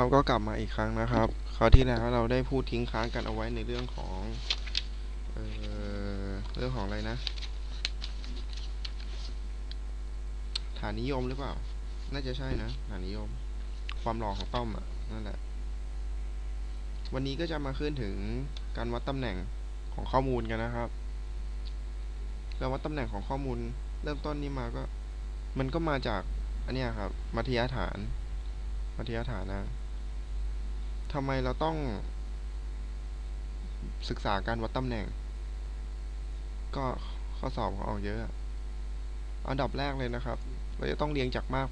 ครับก็กลับมาอีกครั้งนะครับคราวที่แล้วเราได้พูดทิ้งค้างกันเอาไว้ในเรื่องของเอ่อเรื่องของอะไรนะ ฐานนิยมหรือเปล่า น่าจะใช่นะฐานนิยม ความหล่อของเต้อมอะนั่นแหละ วันนี้ก็จะมาขึ้นถึงการวัดตำแหน่งของข้อมูลกันนะครับกาวัดตำแหน่งของข้อมูล เริ่มต้นนี้มาก็ มันก็มาจากอันนี้ครับ มัธยฐาน มัธยฐานนะ ทำไมเราต้องศึกษาการวัดตำแหน่ง ก็ข้อสอบเขาออกเยอะอะ อันดับแรกเลยนะครับ เราจะต้องเรียงจากมาก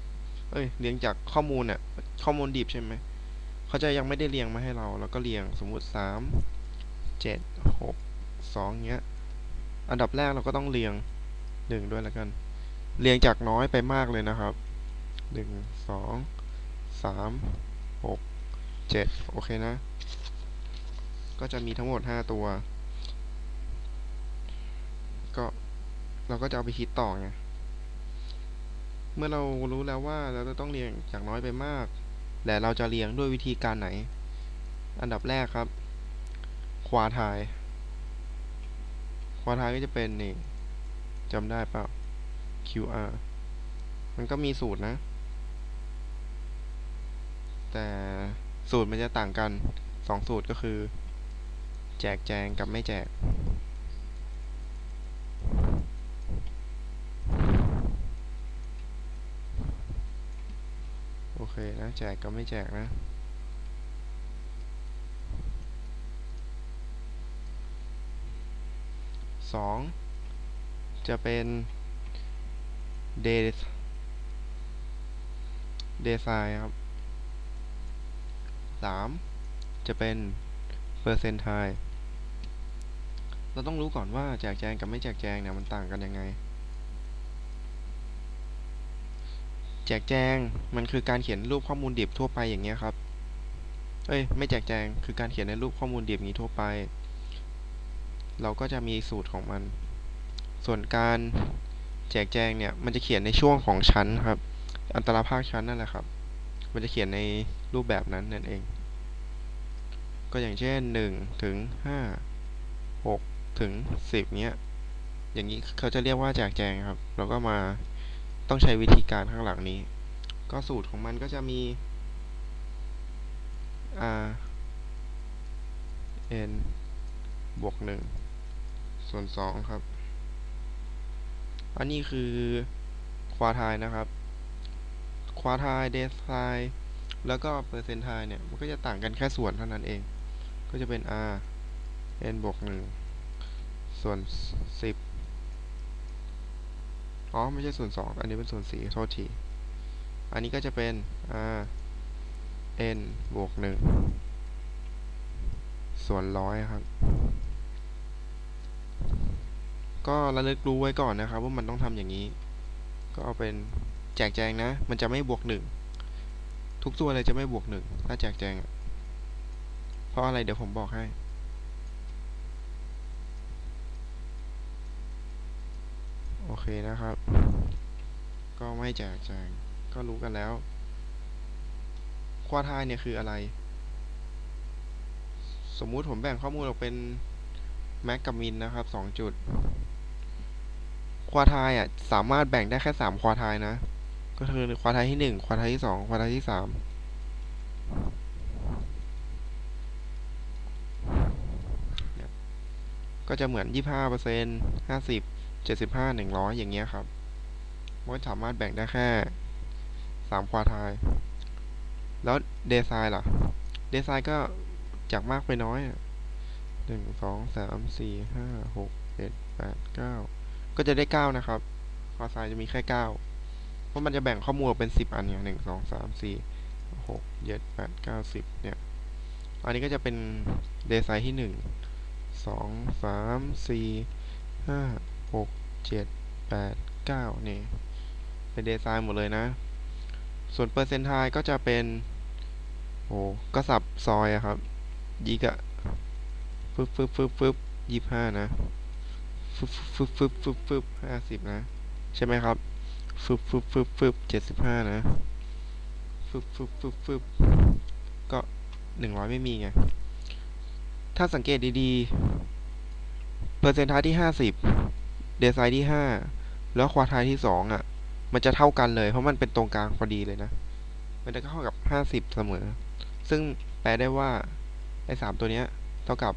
เอ้ย เรียงจากข้อมูลเนี่ย ข้อมูลดิบใช่ไหม เขาจะยังไม่ได้เรียงมาให้เรา เราก็เรียงสมมุติสาม เจ็ด หก สองเงี้ย อันดับแรกเราก็ต้องเรียงหนึ่งด้วยแล้วกัน เรียงจากน้อยไปมากเลยนะครับ หนึ่ง สอง สาม หก เจ็ดโอเคนะ ก็จะมีทั้งหมดห้าตัว ก็เราก็จะเอาไปคิดต่อไง เมื่อเรารู้แล้วว่าเราจะต้องเรียงจากน้อยไปมากแต่เราจะเรียงด้วยวิธีการไหน อันดับแรกครับ ควาทาย ควาทายก็จะเป็นนี่จำได้เปล่า QR มันก็มีสูตรนะ แต่ สูตรมันจะต่างกันสองสูตรก็คือ แจกแจงกับไม่แจก โอเคนะ แจกกับไม่แจกนะสองจะเป็น day day sign ครับ สามจะเป็น percentile เราต้องรู้ก่อนว่าแจกแจงกับไม่แจกแจงเนี่ยมันต่างกันยังไง แจกแจงมันคือการเขียนรูปข้อมูลดิบทั่วไปอย่างเงี้ยครับ เอ้ยไม่แจกแจงคือการเขียนในรูปข้อมูลดิบนี้ทั่วไป เราก็จะมีสูตรของมัน ส่วนการแจกแจงเนี่ยมันจะเขียนในช่วงของชั้นครับ อัตราภาคชั้นนั่นแหละครับ มันจะเขียนในรูปแบบนั้นนั่นเอง ก็อย่างเช่น 1 ถึง 5 6 ถึง 10 เนี้ย อย่างนี้เขาจะเรียกว่าแจกแจงครับ เราก็มาต้องใช้วิธีการข้างหลังนี้ ก็สูตรของมันก็จะมี r n บวก 1 ส่วน 2 ครับ อันนี้คือควาทายนะครับ ควาทายเดซายแล้วก็เปอร์เซนทเนี่ย มันก็จะต่างกันแค่ส่วนเท่านั้นเอง ก็จะเป็น r n บวก1ส่วน10อ๋อ ไม่ใช่ส่วน2อันนี้เป็นส่วน4โทษที อันนี้ก็จะเป็น r n บวก1ส่วนร้อยครับ ก็ระลึกรู้ไว้ก่อนนะครับ ว่ามันต้องทำอย่างนี้ ก็เอาเป็น แจกแจงนะ มันจะไม่บวกหนึ่งทุกตัวเลยจะไม่บวกหนึ่งถ้าแจกแจง เพราะอะไรเดี๋ยวผมบอกให้ โอเคนะครับ ก็ไม่แจกแจง ก็รู้กันแล้ว ควาทายเนี่ยคืออะไร สมมุติผมแบ่งข้อมูลออกเป็นแม็กกับมินนะครับสองจุดควาทายอะสามารถแบ่งได้แค่สามควาทายนะ ก็คือควาทายที่หนึ่งควาทายที่สองควาทายที่สามก็จะเหมือนยี่ห้าเปอร์เซ็นต์ห้าสิบเจ็ดสิบห้าหนึ่งร้อยอย่างเงี้ยครับมันสามารถแบ่งได้แค่สามควาทายแล้วเดซายล่ะ เดซายก็จากมากไปน้อยหนึ่งสองสามสี่ห้าหกเจ็ดแปดเก้าก็จะได้เก้านะครับควาไซจะมีแค่เก้า ราะมันจะแบ่งข้อมูลเป็นสิบอันเนี่ยหนึ่งสองสามสี่หกเจ็ดแปดเก้าสิบเนี่ย อันนี้ก็จะเป็นเดซายที่หนึ่งสองสามสี่ห้าหกเจ็ดแปดเก้านี่ เป็นเดซายหมดเลยนะ ส่วนเปอร์เซนต์ไทก็จะเป็น โอ้ก็สับซอยอะครับยิกอะฟึบฟึบฟึบฟึบยี่ห้านะฟึบฟึบฟึบฟึบฟึบห้าสิบนะ ใช่ไหมครับ ฟึบฟึบฟึบฟึบเจ็ดสิบห้านะฟึบฟึบฟึบฟึบก็หนึ่งร้อยไม่มีไง ถ้าสังเกตดีๆ เปอร์เซนต์ท้ายที่ห้าสิบเดซไซน์ที่ห้าแล้วควาทายที่สองอะ มันจะเท่ากันเลย เพราะมันเป็นตรงกลางพอดีเลยนะ มันจะเท่ากับห้าสิบเสมอ ซึ่งแปลได้ว่าไอ้สามตัวเนี้ย เท่ากับ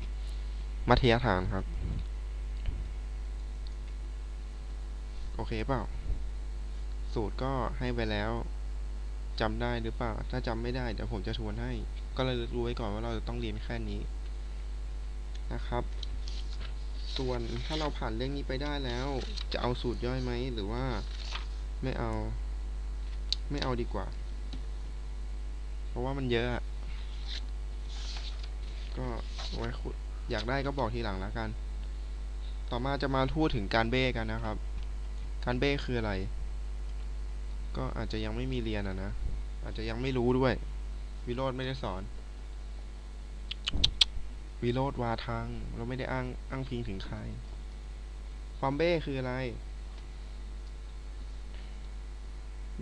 มัธยฐานครับ โอเคเปล่า สูตรก็ให้ไปแล้วจำได้หรือเปล่า ถ้าจำไม่ได้เดี๋ยวผมจะทวนให้ ก็เลยรู้ไว้ก่อนว่าเราจะต้องเรียนแค่นี้นะครับ ส่วนถ้าเราผ่านเรื่องนี้ไปได้แล้ว จะเอาสูตรย่อยไหม หรือว่าไม่เอา ไม่เอาดีกว่า เพราะว่ามันเยอะก็ไว้คุยอยากได้ก็บอกทีหลังแล้วกัน ต่อมาจะมาพูดถึงการเบ้กันนะครับ การเบ้คืออะไร ก็อาจจะยังไม่มีเรียนอะนะ อาจจะยังไม่รู้ด้วย วิโรธไม่ได้สอน วิโรธวาทังเราไม่ได้อ้างอ้างพิงถึงใคร ความเบ้คืออะไร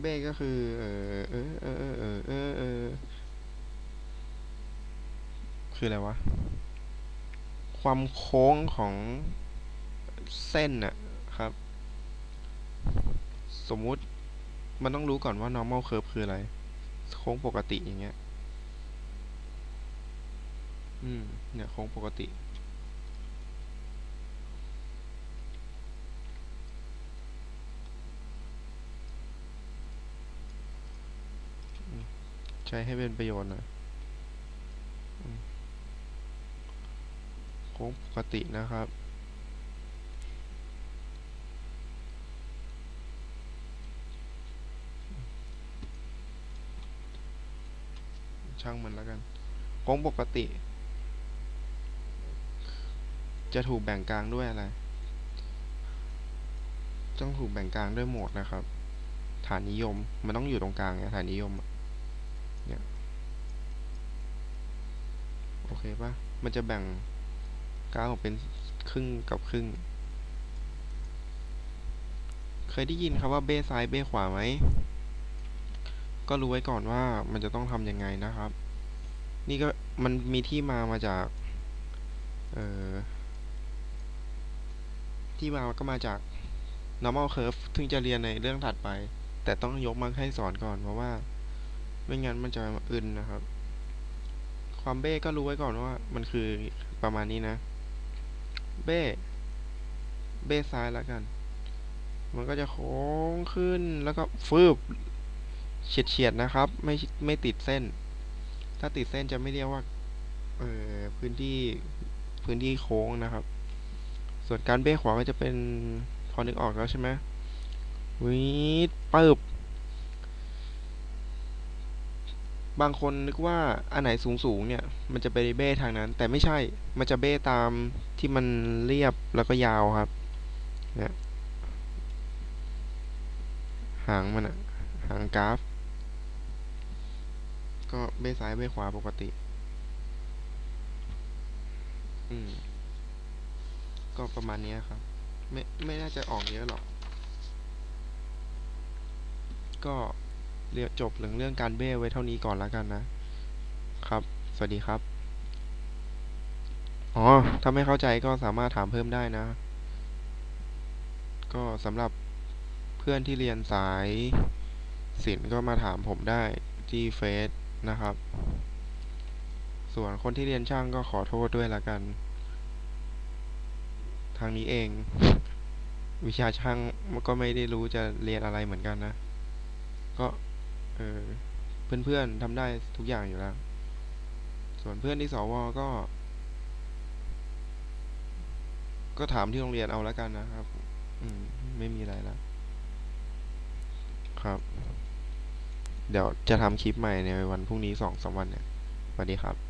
เบ้ก็คือ เออเออเออเออเออเออเออคืออะไรวะ ความโค้งของเส้นน่ะครับ สมมุติ มันต้องรู้ก่อนว่า normal curve คืออะไร โค้งปกติอย่างเงี้ย อืม เนี่ยโค้งปกติ ใช้ให้เป็นประโยชน์น่อยอืมโค้งปกตินะครับ ช่างมันแล้วกันโค้งปกติ จะถูกแบ่งกลางด้วยอะไรต้องถูกแบ่งกลางด้วยโหมดนะครับ ฐานนิยมมันต้องอยู่ตรงกลางไงฐานนิยมเนี่ยโอเคปะมันจะแบ่งกลางออกเป็นครึ่งกับครึ่ง เคยได้ยินครับว่าเบ้ซ้ายเบ้ขวาไหม ก็รู้ไว้ก่อนว่ามันจะต้องทำยังไงนะครับ นี่ก็มันมีที่มามาจากเอ่อที่มาก็มาจาก normal curve ถึงจะเรียนในเรื่องถัดไป แต่ต้องยกมาให้สอนก่อนเพราะว่า ไม่งั้นมันจะอึนนะครับ ความเบ้ก็รู้ไว้ก่อนว่า มันคือประมาณนี้นะ เบ้เบ้ซ้ายแล้วกัน มันก็จะโค้งขึ้นแล้วก็ฟืบ เฉียดเฉียดๆนะครับ ไม่ไม่ติดเส้น ถ้าติดเส้นจะไม่เรียกว่าเอ่อพื้นที่พื้นที่โค้งนะครับ ส่วนการเบ้ขวาก็จะเป็นพอนึกออกแล้วใช่ไหมวิดปึบบางคนนึกว่าอันไหนสูงสูงเนี่ย มันจะไปเบ้ทางนั้น แต่ไม่ใช่ มันจะเบ้ตามที่มันเรียบแล้วก็ยาวครับเนี่ยหางมันอะหางกราฟ ก็เบ้ซ้ายเบ้ขวาปกติ อืม ก็ประมาณนี้ครับ ไม่ไม่น่าจะออกเยอะหรอก ก็เรียจบเรื่องเรื่องการเบ้ไว้เท่านี้ก่อนแล้วกันนะ ครับ สวัสดีครับ อ๋อ ถ้าไม่เข้าใจก็สามารถถามเพิ่มได้นะ ก็สำหรับเพื่อนที่เรียนสายศิลป์ก็มาถามผมได้ที่เฟซ นะครับ ส่วนคนที่เรียนช่างก็ขอโทษด้วยละกัน ทางนี้เอง วิชาช่างมันก็ไม่ได้รู้จะเรียนอะไรเหมือนกันนะ ก็เออเพื่อนๆทำได้ทุกอย่างอยู่แล้ว ส่วนเพื่อนที่สวก็ ก็ถามที่โรงเรียนเอาแล้วกันนะครับ อืม ไม่มีอะไรแล้วครับ เดี๋ยวจะทำคลิปใหม่ในวันพรุ่งนี้สองสามวันเนี่ยสวัสดีครับ